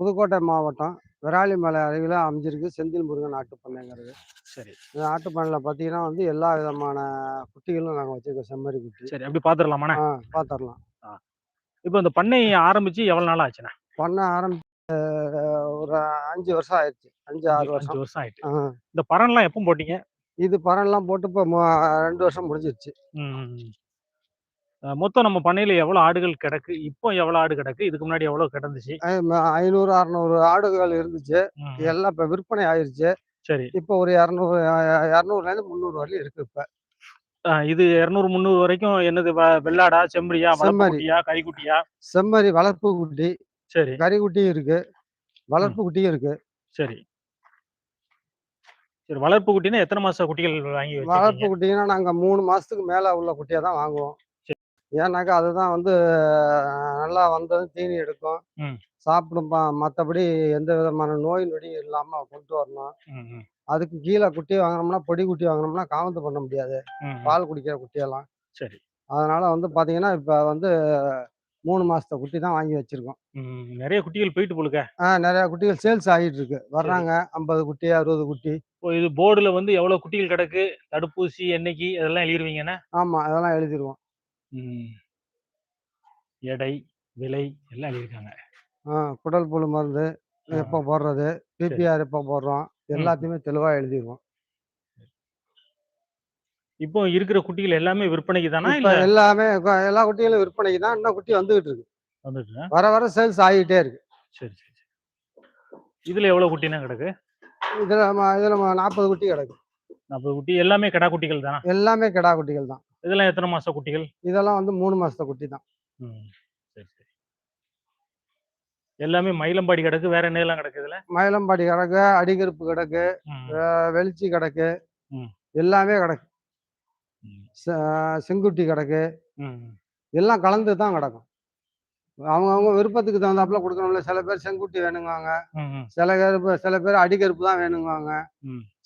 புதுக்கோட்டை மாவட்டம் விராலிமலை அருகில் அமைஞ்சிருக்கு செந்தில் முருகன் நாட்டு பண்ணைங்கிறது சரி. இந்த நாட்டு பண்ணையில் பார்த்தீங்கன்னா வந்து எல்லா விதமான குட்டிகளும் நாங்கள் வச்சுருக்கோம் செம்மறி குட்டி. சரி அப்படி பாத்துடலாமாண்ணே ஆ பார்த்துடலாம் இப்போ இந்த பண்ணை ஆரம்பிச்சு எவ்வளவு நாள் ஆச்சுண்ணே? பண்ண ஆரம்பிச்சு ஒரு அஞ்சு வருஷம் ஆயிடுச்சு. அஞ்சு ஆறு அஞ்சு வருஷம். வருஷம் ஆயிட்டு. ஆ. இந்த பரன்லாம் எப்போ போட்டீங்க? இது பரன்லாம் போட்டு இப்போ ரெண்டு வருஷம் முடிஞ்சிருச்சு. ம். மொத்தம் நம்ம பண்ணையில எவ்வளவு ஆடுகள் கிடக்கு இப்போ எவ்வளவு ஆடு கிடக்கு இதுக்கு முன்னாடி எவ்வளவு கிடந்துச்சு? ஐநூறு அறநூறு ஆடுகள் இருந்துச்சு. எல்லாம் இப்போ விற்பனை ஆயிருச்சு. சரி. இப்போ ஒரு இரநூறு இரநூறுலேருந்து முந்நூறு வரலையும் இருக்கு இப்போ. இது இருநூறு முந்நூறு வரைக்கும் என்னது வெள்ளாடா செம்பரியா செம்மறி. வளர்ப்புக்குட்டியா கறிக்குட்டியா செம்மறி வளர்ப்பு குட்டி சரி. கறி குட்டியும் இருக்கு வளர்ப்பு குட்டியும் இருக்கு. சரி. சரி வளர்ப்பு குட்டினா எத்தனை மாச குட்டிகள் வாங்கி வளர்ப்பு குட்டிங்கன்னா நாங்கள் மூணு மாதத்துக்கு மேலே உள்ள குட்டியை தான் வாங்குவோம். ஏன்னாக்கா அதுதான் வந்து நல்லா வந்ததும் தீனி எடுக்கும். ம். சாப்பிடும் மற்றபடி எந்த விதமான நோய் நொடியும் இல்லாமல் கொண்டு வரணும். அதுக்கு கீழே குட்டி வாங்கினோம்னா பொடி குட்டி வாங்கினோம்னா காமத்து பண்ண முடியாது. பால் குடிக்கிற குட்டியெல்லாம். சரி. அதனால வந்து பார்த்தீங்கன்னா இப்போ வந்து மூணு மாசத்த குட்டி தான் வாங்கி வச்சிருக்கோம். நிறைய குட்டிகள் போயிட்டு போலுக்க. ஆ நிறைய குட்டிகள் சேல்ஸ் ஆகிட்டு இருக்கு. வர்றாங்க. ஐம்பது குட்டி அறுபது குட்டி. இப்போ இது போர்டுல வந்து எவ்வளவு குட்டிகள் கிடக்கு? தடுப்பூசி என்னைக்கு அதெல்லாம் எழுதிருவீங்கண்ணே ஆமாம் அதெல்லாம் எழுதிருவோம். ம். எடை விலை எல்லாம் எழுதியிருக்காங்க. ஆ குடல் புழு மருந்து ஆ. எப்போ போடுறது பிபிஆர் எப்போ போடுறோம் எல்லாத்தையுமே தெளிவாக எழுதிருவோம். இப்போ இருக்கிற குட்டிகள் எல்லாமே விற்பனைக்கு தானா இப்போ இல்ல? எல்லாமே கொ- எல்லா குட்டிகளும் விற்பனைக்கு தான் இன்னும் குட்டி வந்துகிட்டு இருக்கு. வந்துட்டு வர வர சேல்ஸ் ஆகிட்டே இருக்கு. சரி சரி சரி. இதுல எவ்வளவு குட்டினா கிடக்கு? இதில் இதில் நாற்பது குட்டி கிடக்கு. நாற்பது குட்டி எல்லாமே கிடா குட்டிகள் தானா? எல்லாமே கிடா குட்டிகள் தான். இதெல்லாம் எத்தனை மாச குட்டிகள்? இதெல்லாம் வந்து மூணு மாசத்த குட்டி தான். சரி சரி. எல்லாமே மயிலம்பாடி கிடக்கு வேற என்னெல்லாம் கிடக்கு இதுல? மயிலம்பாடி கிடக்கு அடிகருப்பு கிடக்கு வெளிச்சி கிடக்கு. எல்லாமே கிடக்கு. செங்குட்டி கிடக்கு. எல்லாம் கலந்து தான் கிடக்கும். அவங்கவுங்க விருப்பத்துக்கு தகுந்தாப்புல கொடுக்கணும்ல. சில பேர் செங்குட்டி வேணுங்குவாங்க. சில கருப்பு சில பேர் அடிகருப்பு தான் வேணுங்குவாங்க.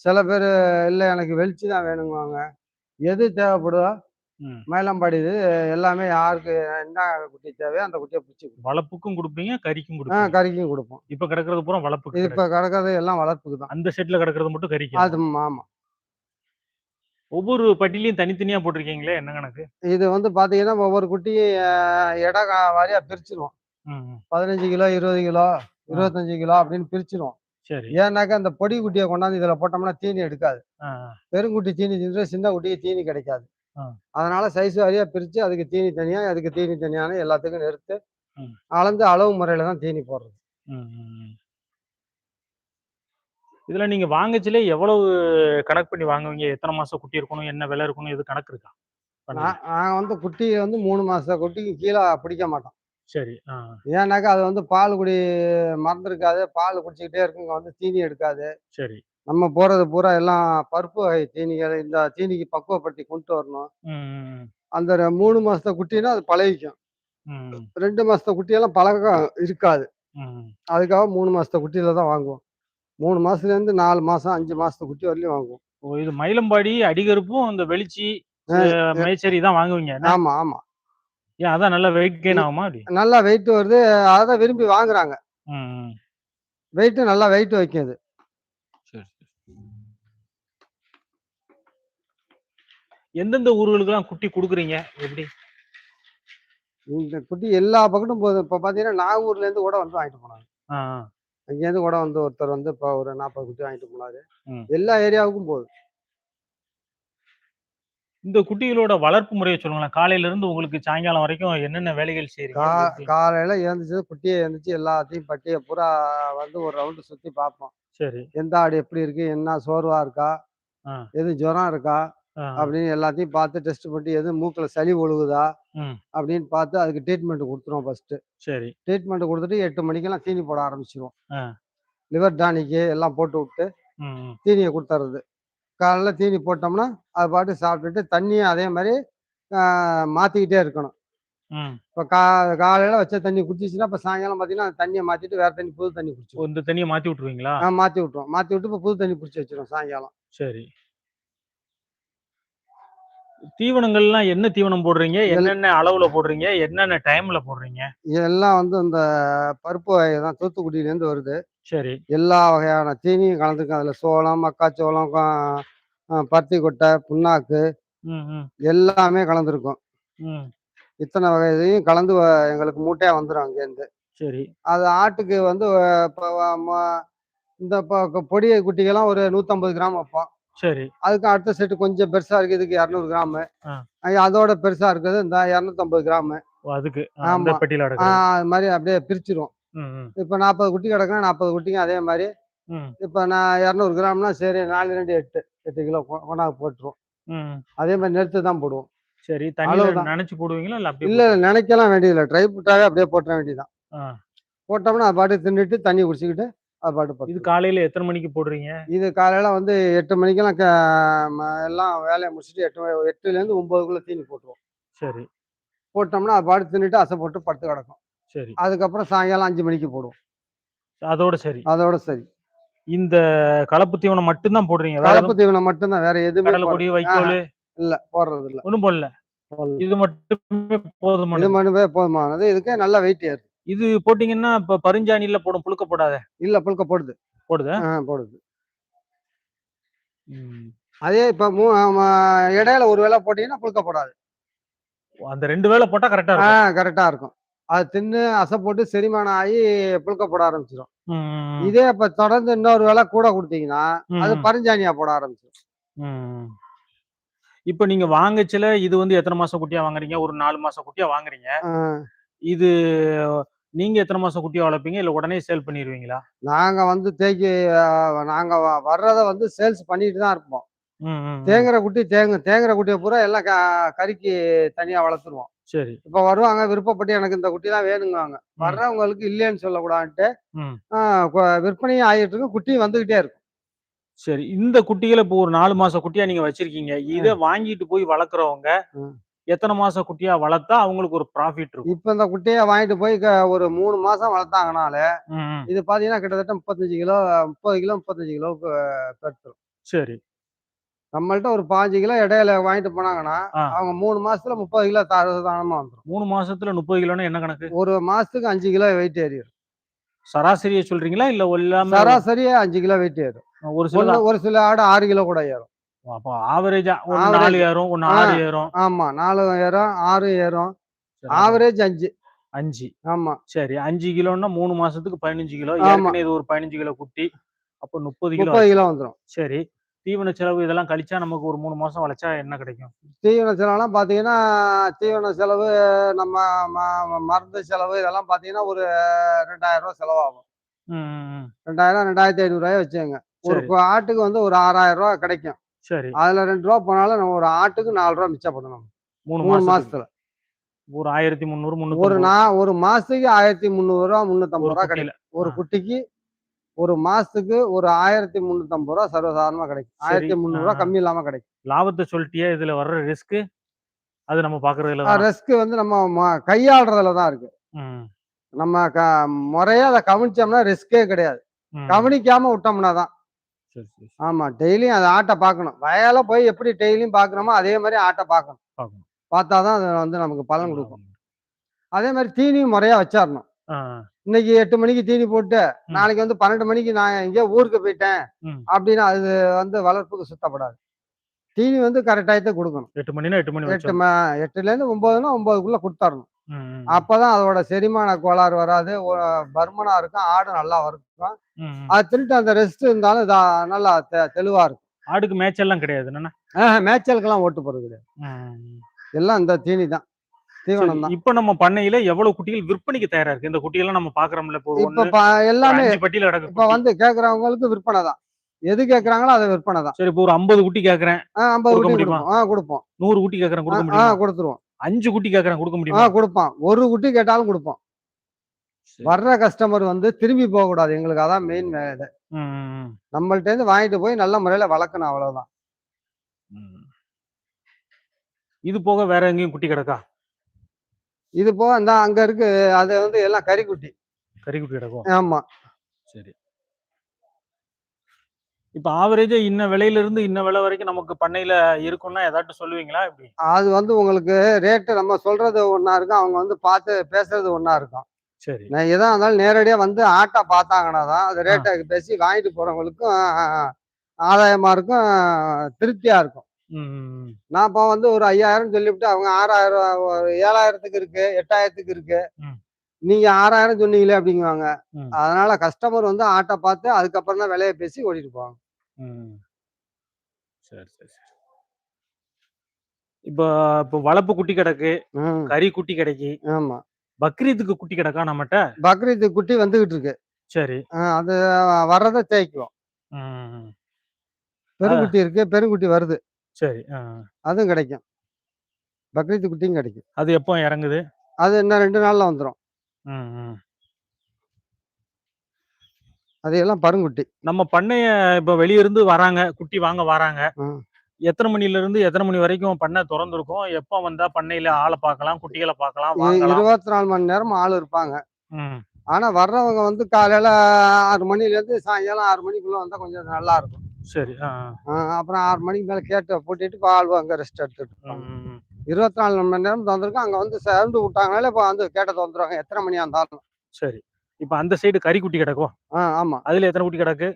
சில பேர் இல்லை எனக்கு வெளிச்சி தான் வேணுங்குவாங்க. எது தேவைப்படுதோ. மயிலம்பாடி இது எல்லாமே யாருக்கு என்ன குட்டி தேவையோ அந்த குட்டியை பிடிச்சி கொடுப்போம். வளர்ப்புக்கும் கொடுப்பீங்க கறிக்கும் ஆ கொடுப்பீங்க. கறிக்கும் கொடுப்போம். இப்ப கிடக்கிறது பூரா கிடக்கு. இப்போ கிடக்கிறது எல்லாம் வளர்ப்புக்கு தான். அந்த செட்ல கிடக்கிறது மட்டும் கறிக்கு அது ஆமாம் ஒவ்வொரு பட்டியலையும் தனித்தனியா போட்டிருக்கீங்களே என்ன கணக்கு? இது வந்து பார்த்தீங்கன்னா ஒவ்வொரு குட்டியும் இடம் வாரியா பிரிச்சிருவோம். பதினஞ்சு கிலோ இருபது கிலோ இருபத்தஞ்சு கிலோ அப்படின்னு பிரிச்சிருவோம். சரி ஏன்னாக்கா அந்த பொடி குட்டியை கொண்டாந்து இதில் போட்டோம்னா தீனி எடுக்காது. பெருங்குட்டி தீனி தின்று சின்ன குட்டிக்கு தீனி கிடைக்காது. அதனால சைஸ் வாரியா பிரித்து அதுக்கு தீனி தனியாக அதுக்கு தீனி தனியான எல்லாத்துக்கும் நிறுத்து. அளந்து அளவு முறையில் தான் தீனி போடுறது. இதுல நீங்க வாங்கச்சிலே எவ்வளவு கணக்கு பண்ணி வாங்குவீங்க? எத்தனை மாசம் குட்டி இருக்கணும்? என்ன விலை இருக்கணும்? எது கணக்கு இருக்கா? நான் வந்து குட்டியை வந்து மூணு மாத குட்டிக்கு கீழே பிடிக்க மாட்டோம். சரி ஏன்னாக்கா அது வந்து பால் குடி மறந்துருக்காது. பால் குடிச்சிக்கிட்டே இருக்குங்க வந்து தீனி எடுக்காது. சரி. நம்ம போறது பூரா எல்லாம் பருப்பு வகை தீனிகள் இந்த தீனிக்கு பக்குவப்படுத்தி கொண்டு வரணும். அந்த மூணு மாசத்த குட்டினா அது பழகிக்கும். ரெண்டு மாசத்த குட்டியெல்லாம் பழக்கம் இருக்காது. அதுக்காக மூணு மாசத்த குட்டியில தான் வாங்குவோம். மூணு மாசத்துல இருந்து நாலு மாசம் அஞ்சு மாசத்த குட்டி வரலையும் வாங்குவோம். இது மயிலம்பாடி அடிகருப்பும் அந்த வெளிச்சி அஹ், மேச்சேரி தான் வாங்குவீங்க? ஆமா ஆமா. ஏன் அதான் நல்ல வெயிட் கெயின் ஆகுமா அப்படி? நல்லா வெயிட் வருது. அதை விரும்பி வாங்குறாங்க. வெயிட் நல்லா வெயிட் வைக்குது. எந்தெந்த ஊர்களுக்கெல்லாம் குட்டி கொடுக்குறீங்க? எப்படி? இந்த குட்டி எல்லா பக்கட்டும் போகுது. இப்போ பார்த்தீங்கன்னா நாகூர்ல இருந்து கூட வந்து வாங்கிட்டு போனாங்க. அங்கேருந்து கூட வந்து ஒருத்தர் வந்து இப்போ ஒரு நாற்பது குட்டி வாங்கிட்டு போனாரு. எல்லா ஏரியாவுக்கும் போகுது. இந்த குட்டிகளோட வளர்ப்பு முறையை சொல்லுங்களேன். காலையில இருந்து உங்களுக்கு சாயங்காலம் வரைக்கும் என்னென்ன வேலைகள் செய்றீங்க கா எப்படி? காலையில எழுந்துச்சு குட்டியை எழுந்துச்சு எல்லாத்தையும் பட்டியை பூரா வந்து ஒரு ரவுண்டு சுத்தி பார்ப்போம். சரி. எந்த ஆடு எப்படி இருக்கு? என்ன சோர்வா இருக்கா. எது ஜுரம் இருக்கா? அப்படின்னு எல்லாத்தையும் பார்த்து டெஸ்ட் பண்ணி எது மூக்குல சளி ஒழுகுதா. அப்படின்னு பார்த்து அதுக்கு ட்ரீட்மெண்ட் கொடுத்துருவோம் ஃபர்ஸ்ட் சரி. ட்ரீட்மெண்ட் கொடுத்துட்டு எட்டு மணிக்கெல்லாம் தீனி போட ஆரம்பிச்சிருவோம். லிவர் டானிக்கு எல்லாம் போட்டு விட்டு. தீனியை கொடுத்துறது காலைல தீனி போட்டோம்னா அது பாட்டு சாப்பிட்டுட்டு தண்ணியும் அதே மாதிரி ஆஹ், மாத்திக்கிட்டே இருக்கணும். இப்போ கா காலையில வச்ச தண்ணி குடிச்சிச்சுன்னா இப்போ சாயங்காலம் பார்த்தீங்கன்னா அந்த தண்ணியை மாத்திட்டு வேற தண்ணி புது தண்ணி ஓ, குடிச்சிடும் இந்த தண்ணியை மாத்தி விட்டுருவீங்களா? ஆ மாத்தி விட்டுருவோம். மாத்தி விட்டு இப்போ புது தண்ணி பிடிச்சி வச்சிரும் சாயங்காலம். சரி. தீவனங்கள்லாம் என்ன தீவனம் போடுறீங்க? என்னென்ன அளவுல போடுறீங்க? என்னென்ன டைம்ல போடுறீங்க? இதெல்லாம் வந்து இந்த பருப்பு வகை தான் தூத்துக்குடியிலேருந்து வருது. சரி. எல்லா வகையான தீனியும் கலந்துருக்கு அதில் சோளம் மக்காச்சோளம் பருத்தி கொட்டை புண்ணாக்கு எல்லாமே கலந்துருக்கும். இத்தனை வகை இதையும் கலந்து எங்களுக்கு மூட்டையாக வந்துடும் அங்கேருந்து. சரி. அது ஆட்டுக்கு வந்து இந்த பொடி குட்டிக்கெல்லாம் ஒரு நூற்றம்பது கிராம் வைப்போம். சரி. அதுக்கு அடுத்த செட்டு கொஞ்சம் பெருசாக இருக்குது இதுக்கு இரநூறு கிராமு. அதோட பெருசாக இருக்குது இந்த இரநூத்தம்பது கிராமு. அதுக்கு ஆமா. அது மாதிரி அப்படியே பிரிச்சிருவோம். இப்போ நாற்பது குட்டி கிடக்குன்னா நாற்பது குட்டிங்க அதே மாதிரி இப்போ நான் இரநூறு கிராம்னா சரி நாலு ரெண்டு எட்டு எட்டு கிலோ கொ- கொண்டாந்து போட்டுருவோம். அதே மாதிரி நிறுத்து தான் போடுவோம். சரி. நனைச்சு போடுவீங்களா இல்ல நினைக்கலாம் வேண்டியதில்லை. ட்ரை புட்டாவே அப்படியே போட்டுற வேண்டியதான். போட்டோம்னா அது பாட்டு தின்னுட்டு தண்ணி குடிச்சிக்கிட்டு அது பாட்டு இது காலையில எத்தனை மணிக்கு போடுறீங்க? இது காலையில் வந்து எட்டு மணிக்கெல்லாம் எல்லாம் வேலையை முடிச்சுட்டு எட்டு மணி- எட்டுலேருந்து ஒம்போதுக்குள்ளே தீனி போட்டுருவோம். சரி. போட்டோம்னா அது பாட்டு தின்னுட்டு அசை போட்டு படுத்து கிடக்கும். சரி. அதுக்கப்புறம் சாயங்காலம் அஞ்சு மணிக்கு போடுவோம். அதோட சரி. அதோட சரி. இந்த கலப்பு தீவனம் மட்டும்தான் போடுறீங்க? கலப்பு தீவனம் மட்டும்தான் வேற எதுவுமே கடலை போட- கொடி வைக்கோல் இல்ல போடுறது இல்ல ஒண்ணும் போடல. இது மட்டுமே இது போதுமானது மட்டுமே போதுமானது. இதுக்கே நல்ல வெயிட் ஏறுது இது போட்டீங்கன்னா இப்ப பரிஞ்சாணியில போடும் புழுக்க போடாத? இல்ல புழுக்க போடுது. போடுது? போடுது. அதே இப்ப இடையில ஒரு வேளை போட்டீங்கன்னா புழுக்க போடாது. அந்த ரெண்டு வேளை போட்டா கரெக்டா இருக்கும். கரெக்டா இருக்கும். அது தின்னு அசை போட்டு செரிமானம் ஆகி புழுக்க போட ஆரம்பிச்சிடும் இதே இப்ப தொடர்ந்து இன்னொரு வேளை கூட கொடுத்தீங்கன்னா அது பரிஞ்சானியா போட ஆரம்பிச்சிடும். இப்ப நீங்க வாங்கச்சுல இது வந்து எத்தனை மாசம் குட்டியா வாங்குறீங்க? ஒரு நாலு மாசம் குட்டியா வாங்குறீங்க. இது நீங்க எத்தனை மாசம் குட்டியா வளர்ப்பீங்க இல்ல உடனே சேல் பண்ணிடுவீங்களா நாங்க வந்து தேக்கி நாங்க வர்றதை வந்து சேல்ஸ் பண்ணிட்டு தான் இருப்போம். தேங்குற குட்டி தேங்கு தேங்குற குட்டியை பூரா எல்லாம் கறிக்கு தனியா வளர்த்துருவோம். சரி. இப்ப வருவாங்க விருப்பப்பட்டு எனக்கு இந்த குட்டி தான் வேணுங்குவாங்க. வர்றவங்களுக்கு இல்லைன்னு சொல்லக்கூடாதுன்ட்டு விற்பனையும் ஆகிட்டு இருக்கும் குட்டியும் வந்துகிட்டே இருக்கும் சரி இந்த குட்டிகளை இப்போ ஒரு நாலு மாச குட்டியா நீங்க வச்சிருக்கீங்க. இத வாங்கிட்டு போய் வளர்க்குறவங்க. எத்தனை மாச குட்டியா வளர்த்தா அவங்களுக்கு ஒரு ப்ராஃபிட் இருக்கும்? இப்ப இந்த குட்டியை வாங்கிட்டு போய் ஒரு மூணு மாசம் வளர்த்தாங்கனாலே. இது பாத்தீங்கன்னா கிட்டத்தட்ட முப்பத்தஞ்சு கிலோ முப்பது கிலோ முப்பத்தஞ்சு கிலோவுக்கு பெருத்துரும். சரி. நம்மள்ட்ட ஒரு பாஞ்சு கிலோ இடையில வாங்கிட்டு போனாங்கன்னா. அவங்க மூணு மாசத்துல முப்பது கிலோ தாராளமா வந்துடும் மூணு மாசத்துல முப்பது கிலோன்னா என்ன கணக்கு? ஒரு மாசத்துக்கு அஞ்சு கிலோ வெயிட் ஏறிடும் சராசரியை சொல்றீங்களா? இல்ல சராசரியா அஞ்சு கிலோ வெயிட் ஏறும். ஒரு சில ஒரு சில ஆடு ஆறு கிலோ கூட ஏறும். அப்போ ஆவரேஜா. நாலு ஏறும் ஒன்னு. ஆறு ஏறும். ஆமா நாலு ஏறும் ஆறு ஏறும். ஆவரேஜ் அஞ்சு. அஞ்சு. ஆமா. சரி அஞ்சு கிலோன்னா மூணு மாசத்துக்கு பதினஞ்சு கிலோ இது ஒரு பதினஞ்சு கிலோ குட்டி அப்போ முப்பது கிலோ முப்பது கிலோ வந்துடும் சரி. தீவன செலவு இதெல்லாம் கழிச்சா நமக்கு ஒரு மூணு மாசம் வளைச்சா என்ன கிடைக்கும்? தீவன செலவுலாம் பார்த்தீங்கன்னா தீவன செலவு நம்ம மருந்து செலவு இதெல்லாம் பார்த்தீங்கன்னா ஒரு ரெண்டாயிரம் ரூபா செலவாகும். ரெண்டாயிரம் ரெண்டாயிரத்தி ஐநூறுரூவாய் வச்சுங்க ஒரு ஆட்டுக்கு வந்து ஒரு ஆறாயிரம் ரூபா கிடைக்கும். சரி. அதுல ரெண்டு ரூபா போனாலும் நம்ம ஒரு ஆட்டுக்கு நாலு ரூபா மிச்சம் பண்ணணும் மூணு மூணு மாசத்துல. ஒரு ஆயிரத்தி முந்நூறு ஒரு முந்நூறு நான் ஒரு மாசத்துக்கு ஆயிரத்தி முந்நூறு ரூபா முந்நூற்றம்பது ஒரு ரூபா கிடைக்கும். ஒரு. குட்டிக்கு ஒரு மாசத்துக்கு ஒரு ஆயிரத்தி முந்நூற்றம்பது ரூபா சர்வசாதாரணமா கிடைக்கும். ஆயிரத்தி முந்நூறுரூவா. கம்மி இல்லாம கிடைக்கும். லாபத்தை சொல்லிட்டியே இதுல வர்ற ரிஸ்க் அது நம்ம பாக்குறதுல ரிஸ்க் வந்து நம்ம கையாளுறதுல தான் இருக்கு. நம்ம க முறையா அதை கவனிச்சோம்னா ரிஸ்கே கிடையாது. கவனிக்காம விட்டோம்னா தான். ஆமா டெய்லியும் அதை ஆட்டை பார்க்கணும். வயல போய் எப்படி டெய்லியும் பார்க்குறோமோ அதே மாதிரி ஆட்டை பார்க்கணும். பார்த்தாதான் அது வந்து நமக்கு பலன் கொடுக்கும். அதே மாதிரி தீனியும் முறையா வச்சிடணும். இன்னைக்கு எட்டு மணிக்கு தீனி போட்டு நாளைக்கு வந்து பன்னெண்டு மணிக்கு நான் எங்கேயோ ஊருக்கு போயிட்டேன். அப்படின்னு அது வந்து வளர்ப்புக்கு சுத்தப்படாது. தீனி வந்து கரெக்ட் டயத்தை கொடுக்கணும். எட்டு மணினா எட்டு மணி எட்டு எட்டுல இருந்து ஒன்பதுனா ஒன்பதுக்குள்ள கொடுத்துடணும் ம், ம், அப்பதான் அதோட செரிமான கோளாறு வராது. பருமனா இருக்கும் ஆடு நல்லா இருக்கும். அது திருட்டு அந்த ரெஸ்ட் இருந்தாலும் நல்லா தெளிவா இருக்கும். ஆடுக்கு மேட்ச் எல்லாம் கிடையாது மேய்ச்சலுக்கெல்லாம் ஓட்டு போறது கிடையாது. எல்லாம் இந்த தீனி தான். தீவனம் தான். இப்ப நம்ம பண்ணையில எவ்வளவு குட்டிகள் விற்பனைக்கு தயாரா இருக்கு? இந்த குட்டிகள் நம்ம பாக்குறோம்ல இப்போ எல்லாமே பட்டியல கிடக்கு இப்ப. வந்து கேக்குறவங்களுக்கு விற்பனை தான். எது கேக்குறாங்களோ அது விற்பனை தான். சரி இப்போ ஒரு ஐம்பது குட்டி கேக்குறேன் ஐம்பது குட்டி முடியுமா? கொடுப்போம். ஆ கொடுப்போம். நூறு குட்டி கேக்குறேன் கொடுக்க முடியுமா? கொடுத்துருவோம். அஞ்சு குட்டி கேக்குறேன் கொடுக்க முடியுமா? கொடுப்போம். ஒரு குட்டி கேட்டாலும் கொடுப்போம். வர்ற கஸ்டமர் வந்து திரும்பி போக கூடாது. எங்களுக்கு அதான் மெயின் ம். நம்மள்ட்ட இருந்து வாங்கிட்டு போய் நல்ல முறையில வளர்க்கணும் அவ்வளவுதான். இது போக வேற எங்கேயும் குட்டி கிடக்கா? இது போக இந்த அங்க இருக்கு. அது வந்து எல்லாம் கறிக்குட்டி. கறி குட்டி கிடக்கும். ஆமா. சரி. இப்ப ஆவரேஜா இன்ன விலையில இருந்து இன்ன விலை வரைக்கும் நமக்கு பண்ணையில இருக்கும்னா ஏதாட்டும் சொல்லுவீங்களா எப்படி? அது வந்து உங்களுக்கு ரேட்டு நம்ம சொல்றது ஒண்ணா இருக்கும். அவங்க வந்து பார்த்து பேசுறது ஒண்ணா இருக்கும். சரி. நான் எதா இருந்தாலும் நேரடியா வந்து ஆட்டை பார்த்தாங்கன்னா தான் அது ரேட்டை பேசி வாங்கிட்டு போறவங்களுக்கும் ஆதாயமா இருக்கும் திருப்தியா இருக்கும். நான் இப்போ வந்து ஒரு ஐயாயிரம் சொல்லிவிட்டு அவங்க ஆறாயிரம் ஒரு ஏழாயிரத்துக்கு இருக்கு எட்டாயிரத்துக்கு இருக்கு. நீங்க ஆறாயிரம் சொன்னீங்களே அப்படிங்குவாங்க. அதனால கஸ்டமர் வந்து ஆட்டை பார்த்து அதுக்கப்புறம் தான் விலையை பேசி ஓட்டிட்டு போவாங்க. சரி சரி சரி. இப்போ இப்போ வளர்ப்பு குட்டி கிடக்கு கறி குட்டி கிடைக்கு. ஆமா. பக்ரீத்துக்கு குட்டி கிடக்கா நம்மகிட்ட பக்ரீத்து குட்டி வந்துகிட்டு இருக்கு. சரி. அது வர்றதை தேய்க்கும் ம். பெருங்குட்டி இருக்கு பெருங்குட்டி வருது. சரி ஆ. அதுவும் கிடைக்கும். பக்ரீத்து குட்டியும் கிடைக்கும். அது எப்போ இறங்குது? அது இன்னும் ரெண்டு நாள்ல வந்துடும் ம், ம். அது எல்லாம் பருங்குட்டி. நம்ம பண்ணைய இப்ப வெளிய இருந்து வராங்க குட்டி வாங்க வராங்க. ம். எத்தனை மணில இருந்து எத்தனை மணி வரைக்கும் பண்ணை திறந்திருக்கும்? எப்ப வந்தா பண்ணையில ஆளை பார்க்கலாம் குட்டிகளை பார்க்கலாம் இ- வாங்கலாம்? இருபத்தி நாலு மணி நேரம் ஆள் இருப்பாங்க. ம். ஆனா வர்றவங்க வந்து காலையில ஆறு மணில இருந்து சாயங்காலம் ஆறு மணிக்குள்ள வந்தா கொஞ்சம் நல்லா இருக்கும். சரி அப்புறம் ஆறு மணிக்கு மேல கேட்டு பூட்டிட்டு பால் அங்க ரெஸ்ட் எடுத்துட்டு. இருபத்தி நாலு மணி நேரம் திறந்துருக்கும். அங்க வந்து சேர்ந்து விட்டாங்கனால இப்போ வந்து கேட்ட திறந்துருவாங்க. எத்தனை மணியா இருந்தாலும். சரி. இப்ப அந்த சைடு கறி குட்டி கிடக்கும். ஆ ஆமா. அதுல எத்தனை குட்டி கிடக்கு?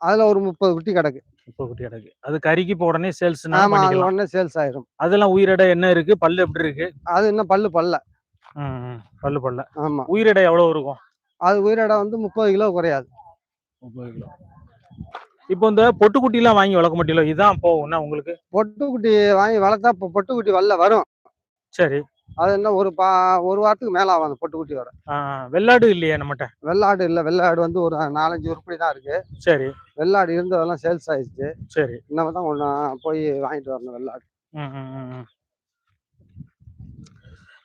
அதுல ஒரு முப்பது குட்டி கிடக்கு. முப்பது குட்டி கிடக்கு. அது கறிக்கு இப்போ உடனே சேல்ஸ் ஆமா அது உடனே சேல்ஸ் ஆயிரும். அதெல்லாம் உயிரிடை என்ன இருக்கு? பல்லு எப்படி இருக்கு? அது இன்னும் பல்லு பல்ல. பல்லு பல்ல. ஆமா. உயிரிடை எவ்வளவு இருக்கும்? அது உயிரிட வந்து முப்பது கிலோ குறையாது. முப்பது கிலோ. இப்போ இந்த பொட்டுக்குட்டி எல்லாம் வாங்கி வளர்க்க மாட்டீங்களோ? இதான் போகும்னா உங்களுக்கு? பொட்டு குட்டி வாங்கி வளர்த்தா இப்போ பொட்டு குட்டி வரல வரும். சரி. அது என்ன ஒரு பா ஒரு வாரத்துக்கு மேல ஆகும் அந்த பொட்டு குட்டி வர வெள்ளாடு இல்லையா நம்மகிட்ட? வெள்ளாடு இல்ல. வெள்ளாடு வந்து ஒரு நாலஞ்சு உருப்படி தான் இருக்கு. சரி. வெள்ளாடு இருந்ததெல்லாம் சேல்ஸ் ஆயிடுச்சு. சரி. இன்னமே தான் ஒன்று போய் வாங்கிட்டு வரணும் வெள்ளாடு.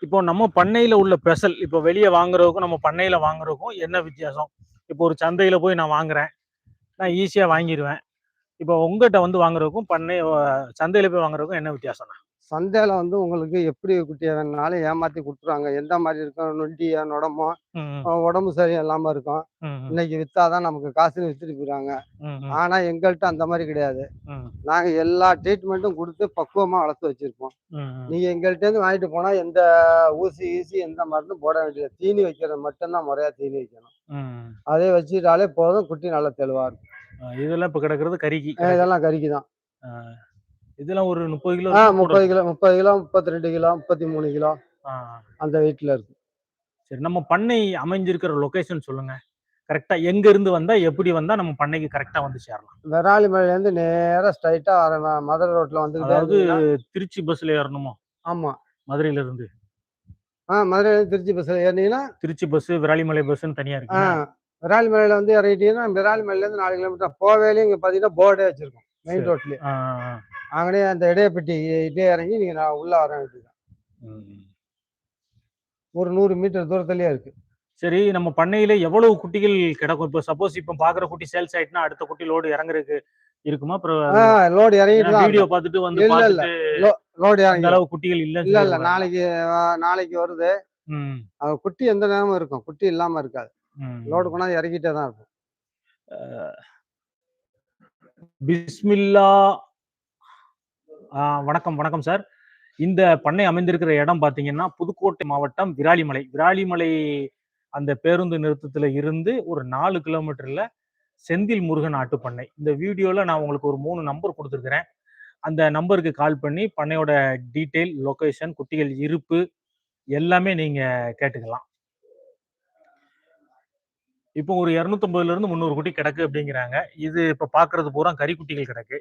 இப்போ நம்ம பண்ணையில உள்ள ஸ்பெஷல் இப்போ வெளியே வாங்குறதுக்கும் நம்ம பண்ணையில வாங்குறதுக்கும் என்ன வித்தியாசம்? இப்போ ஒரு சந்தையில போய் நான் வாங்குறேன். நான் ஈஸியா வாங்கிடுவேன் இப்போ உங்ககிட்ட வந்து வாங்குறதுக்கும் பண்ணை சந்தையில போய் வாங்குறதுக்கும் என்ன வித்தியாசம் சந்தையில வந்து உங்களுக்கு எப்படி குட்டியை வேணுனாலும் ஏமாத்தி கொடுத்துருவாங்க. எந்த மாதிரி இருக்கும்? நொண்டியா நொடமோ உடம்பு இல்லாம இருக்கும். இன்னைக்கு வித்தாதான் நமக்கு காசுன்னு வித்துட்டு போயிடுவாங்க. ம், ம், ஆனா எங்கள்கிட்ட அந்த மாதிரி கிடையாது. ம், நாங்க எல்லா ட்ரீட்மெண்ட்டும் கொடுத்து பக்குவமா வளர்த்து வச்சிருப்போம். நீங்க எங்கள்கிட்ட இருந்து வாங்கிட்டு போனா எந்த ஊசி ஈசி எந்த மருந்தும் போட வேண்டியது தீனி வைக்கிறது மட்டும்தான் முறையா தீனி வைக்கணும். அதே வச்சுட்டாலே போதும். குட்டி நல்லா தெளிவா இருக்கும். இதெல்லாம் இப்போ கிடக்கிறது கறிக்கு அஹ் இதெல்லாம் கறிக்கு தான். இதெல்லாம் ஒரு முப்பது கிலோ ஆ முப்பது கிலோ முப்பது கிலோ முப்பத்தி ரெண்டு கிலோ முப்பத்தி மூணு கிலோ அந்த வெயிட்ல இருக்கு சரி நம்ம பண்ணை அமைஞ்சிருக்கிற லொகேஷன் சொல்லுங்க. கரெக்டா எங்க இருந்து வந்தா எப்படி வந்தா நம்ம பண்ணைக்கு கரெக்டா வந்து சேரலாம். விராலி மலையிலேருந்து நேரா ஸ்ட்ரைட்டா மதுரை ரோட்ல வந்துகிட்டே அதாவது திருச்சி பஸ்ல ஏறணுமோ? ஆமா. மதுரையில இருந்து. ஆ மதுரையிலேருந்து திருச்சி பஸ்ல ஏறினீங்கன்னா திருச்சி பஸ் விராலிமலை பஸ்ன்னு தனியா இருக்கு விராலி மலையில வந்து இறங்கிட்டீங்கன்னா விராலி மலையிலேருந்து நாலு கிலோமீட்டர் போவேலையும் இங்க பாத்தீங்கன்னா போர்டே வச்சிருக்கோம் மெயின். ரோட்லயே அங்கனே அந்த இடையப்பட்டி இதே இறங்கி நீங்க நான் உள்ள வர வேண்டியது ம். ஒரு நூறு மீட்டர் தூரத்துலயே இருக்கு சரி நம்ம பண்ணையில எவ்வளவு குட்டிகள் கிடக்கும் இப்போ சப்போஸ் இப்போ பாக்குற குட்டி சேல்ஸ் ஆயிட்டுனா அடுத்த குட்டி லோடு இறங்குறதுக்கு இருக்குமா அப்புறம் லோடு இறங்கிட்டு வீடியோ. பார்த்துட்டு வந்து இல்ல, இல்ல. லோடு இறங்கி அளவு குட்டிகள் இல்ல இல்ல சொல்லிடுவாங்க. நாளைக்கு நாளைக்கு வருது குட்டி எந்த நேரமும் இருக்கும் குட்டி இல்லாம இருக்காது. லோடு கொண்டாந்து இறக்கிட்டே தான் இருக்கும். பிஸ்மில்லா. வணக்கம் வணக்கம் சார். இந்த பண்ணை அமைந்திருக்கிற இடம் பார்த்தீங்கன்னா புதுக்கோட்டை மாவட்டம் விராலிமலை. விராலிமலை அந்த பேருந்து நிறுத்தத்துல இருந்து ஒரு நாலு கிலோமீட்டர்ல செந்தில் முருகன் ஆட்டு பண்ணை. இந்த வீடியோல நான் உங்களுக்கு ஒரு மூணு நம்பர் கொடுத்துருக்கிறேன். அந்த நம்பருக்கு கால் பண்ணி பண்ணையோட டீட்டெயில் லொகேஷன் குட்டிகள் இருப்பு எல்லாமே நீங்க கேட்டுக்கலாம். இப்போ ஒரு இரநூத்தம்பதுல இருந்து முந்நூறு குட்டி கிடக்கு அப்படிங்கிறாங்க. இது இப்ப பாக்குறது பூரா கறிக்குட்டிகள் கிடக்கு.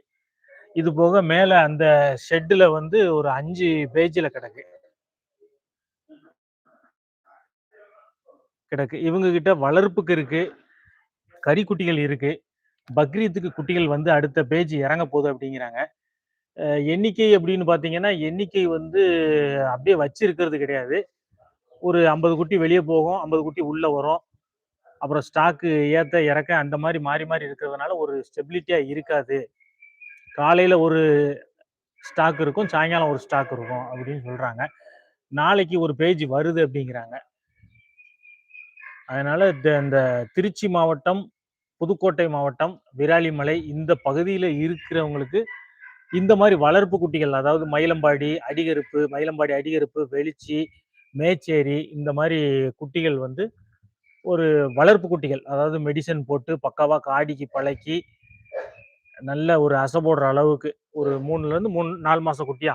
இது போக மேல அந்த ஷெட்ல வந்து ஒரு அஞ்சு பேஜில் கிடக்கு. கிடக்கு. இவங்க கிட்ட வளர்ப்புக்கு இருக்கு. கறிக்குட்டிகள் இருக்கு. பக்ரீத்துக்கு குட்டிகள் வந்து அடுத்த பேஜ் இறங்க போகுது அப்படிங்கிறாங்க. எண்ணிக்கை அப்படின்னு பார்த்தீங்கன்னா எண்ணிக்கை வந்து அப்படியே வச்சிருக்கிறது கிடையாது. ஒரு ஐம்பது குட்டி வெளியே போகும். ஐம்பது குட்டி உள்ளே வரும். அப்புறம் ஸ்டாக்கு ஏற்ற இறக்க அந்த மாதிரி மாறி மாறி இருக்கிறதுனால ஒரு ஸ்டெபிலிட்டியாக இருக்காது. காலையில் ஒரு ஸ்டாக் இருக்கும் சாயங்காலம் ஒரு ஸ்டாக் இருக்கும் அப்படின்னு சொல்கிறாங்க நாளைக்கு ஒரு பேஜ் வருது அப்படிங்கிறாங்க. அதனால இந்த- இந்த திருச்சி மாவட்டம் புதுக்கோட்டை மாவட்டம் விராலிமலை இந்த பகுதியில் இருக்கிறவங்களுக்கு இந்த மாதிரி வளர்ப்பு குட்டிகள் அதாவது மயிலம்பாடி அடிகருப்பு மயிலம்பாடி அடிகருப்பு வெளிச்சி மேச்சேரி இந்த மாதிரி குட்டிகள் வந்து ஒரு வளர்ப்பு குட்டிகள். அதாவது மெடிசன் போட்டு பக்காவா காடிக்கு பழக்கி நல்ல ஒரு அசை போடுற அளவுக்கு ஒரு மூணுல இருந்து மூணு நாலு மாசம் குட்டியா?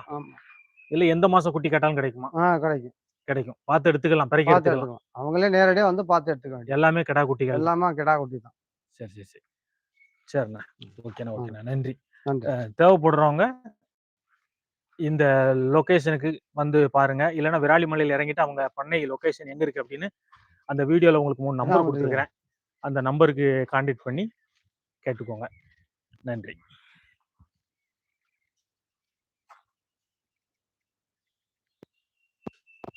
இல்ல எந்த மாசம் குட்டி கேட்டாலும் கிடைக்குமா? ஆ கிடைக்கும். கிடைக்கும். பார்த்து எடுத்துக்கலாம் பிறகு பார்த்து எடுத்துக்கலாம். எடுத்துக்கலாம். அவங்களே நேரடியாக வந்து பார்த்து எடுத்துக்க வேண்டியது. எல்லாமே கிடா குட்டிகள். எல்லாமே கிடா குட்டி தான். சரி சரி சரி. சரிண்ணா. ஓகேண்ணா ஓகேண்ணா. நன்றி. நன்றி. அஹ் தேவைப்படுறவங்க இந்த லொகேஷனுக்கு வந்து பாருங்க. இல்லைன்னா விராலிமலையில் இறங்கிட்டு அவங்க பண்ணை லொகேஷன் எங்க இருக்கு அப்படின்னு அந்த வீடியோல உங்களுக்கு மூணு நம்பர் கொடுத்துருக்கிறேன். அந்த நம்பருக்கு கான்டாக்ட் பண்ணி கேட்டுக்கோங்க. நன்றி.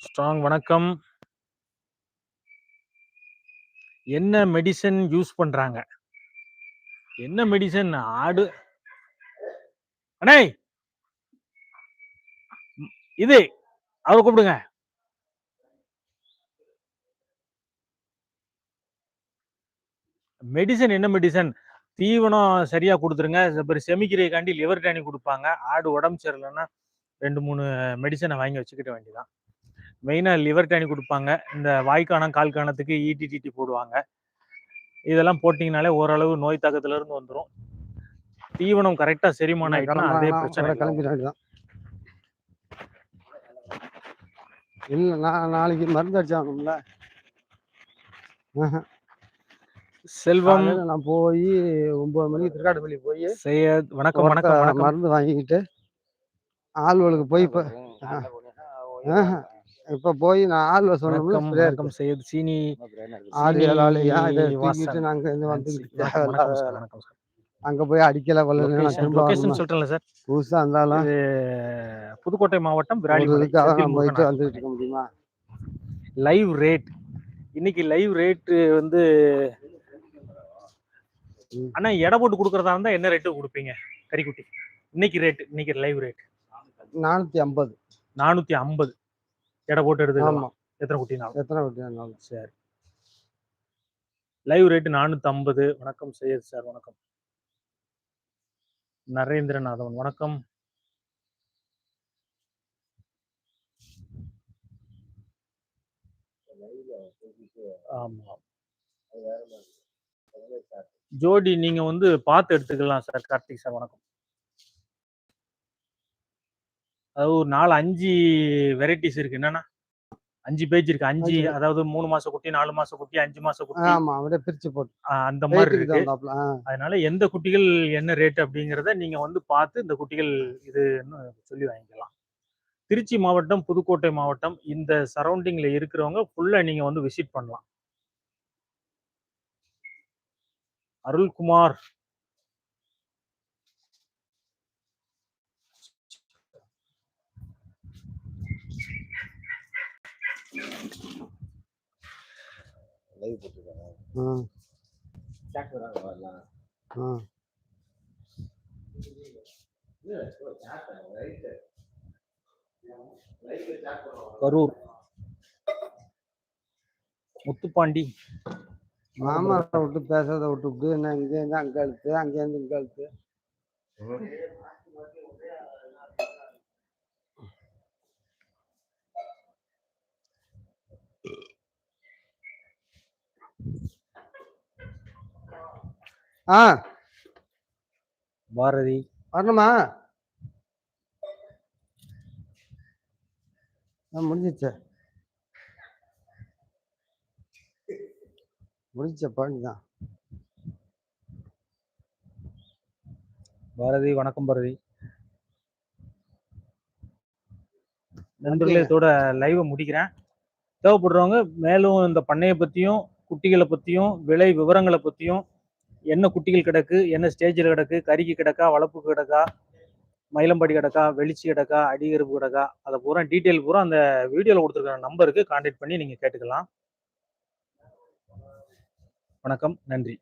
ஸ்ட்ராங் வணக்கம். என்ன மெடிசன் யூஸ் பண்றாங்க? என்ன மெடிசன்? ஆடு. அண்ணே! இது அவரை கூப்பிடுங்க. மெடிசன் என்ன மெடிசன் தீவனம் சரியா கொடுத்துருங்க. அப்புறம் செமிக்கிறதுக்காண்டி லிவர் டானி கொடுப்பாங்க. ஆடு உடம்பு சரியில்லைன்னா ரெண்டு மூணு மெடிசனை வாங்கி வச்சுக்கிட்ட வேண்டியதான் மெயினாக லிவர் டானி கொடுப்பாங்க. இந்த வாய்க்கானம் கால் காணத்துக்கு ஈடிடிடி போடுவாங்க. இதெல்லாம் போட்டிங்கனாலே ஓரளவு நோய் தாக்கத்துல இருந்து வந்துடும் தீவனம் கரெக்டா செரிமானம் ஆயிட்டுனா அதே பிரச்சனை இல்லை. கிளம்பிட இல்லை நான் நாளைக்கு மருந்து அடிச்சாகணும்ல செல்வம் நான் போய் ஒன்பது மணிக்கு திருக்காட்டுப்பள்ளி போய் செய்ய வணக்கம் வணக்கம் மருந்து வாங்கிக்கிட்டு ஆளுகளுக்கு போய் இப்போ இப்போ போய் நான் ஆளுவ வணக்கம் செய்யது சீனி சீனி ஏழு ஆளு. தூக்கிட்டு நாங்கள் இருந்து வந்து. அங்கே போய் அடிக்கல லொகேஷன் சொல்லிட்டேன்ல சார். புதுசாக இருந்தாலும் புதுக்கோட்டை மாவட்டம் விராலிமலை போயிட்டு வந்துட்டு இருக்க முடியுமா? லைவ் ரேட் இன்னைக்கு லைவ் ரேட் வந்து அண்ணா எடை போட்டு கொடுக்கறதா இருந்தா என்ன ரேட்டு கொடுப்பீங்க? கறிக்குட்டி. இன்னைக்கு ரேட் இன்னைக்கு லைவ் ரேட் நானூற்றி ஐம்பது. நானூத்தி ஐம்பது. எடை போட்டு எடுத்துக்கலாம். எத்தனை குட்டினாலும். எத்தனை குட்டி வேணாலும் சரி. லைவ் ரேட் நானூத்தி ஐம்பது. வணக்கம் சையத் சார் வணக்கம். நரேந்திரநாதவன் வணக்கம். ஆமா. ஜோடி நீங்க வந்து பார்த்து எடுத்துக்கலாம் சார். கார்த்திக் சார் வணக்கம். அதாவது ஒரு நாலு அஞ்சு வெரைட்டிஸ் இருக்கு. என்னன்னா அஞ்சு பேஜ் இருக்கு. அஞ்சு. அதாவது மூணு மாச குட்டி நாலு மாச குட்டி அஞ்சு மாச குட்டி. ஆமாம் அப்படியே பிரித்து போட்டு. அந்த மாதிரி இருக்கு. அதனால எந்த குட்டிகள் என்ன ரேட் அப்படிங்கிறத நீங்க வந்து பார்த்து இந்த குட்டிகள் இதுன்னு சொல்லி வாங்கிக்கலாம். திருச்சி மாவட்டம் புதுக்கோட்டை மாவட்டம் இந்த சரௌண்டிங்ல இருக்கிறவங்க ஃபுல்லா நீங்க வந்து விசிட் பண்ணலாம். அருள்குமார். ஆ. ஆ. கரூர். முத்துப்பாண்டி. மாமரை விட்டு பேசுறதை விட்டுவிட்டு என்ன இங்கேருந்து அங்கே அழுத்து அங்கேருந்து இங்கே அழுத்து. ஆ. பாரதி. வரணுமா? முடிஞ்சிச்சு முடிஞ்ச பாண்டிதான் பாரதி வணக்கம் பாரதி. நண்பர்களே இதோட லைவை முடிக்கிறேன். தேவைப்படுறவங்க மேலும் இந்த பண்ணையை பத்தியும் குட்டிகளை பத்தியும் விலை விவரங்களை பத்தியும் என்ன குட்டிகள் கிடக்கு என்ன ஸ்டேஜில் கிடக்கு கறிக்கு கிடக்கா வளர்ப்பு கிடக்கா மயிலம்பாடி கிடக்கா வெளிச்சி கிடக்கா அடிகருப்பு கிடக்கா அதை பூரா டீட்டெயில் பூரா அந்த வீடியோவில் கொடுத்துருக்கிற நம்பருக்கு கான்டாக்ட் பண்ணி நீங்கள் கேட்டுக்கலாம். வணக்கம் நன்றி.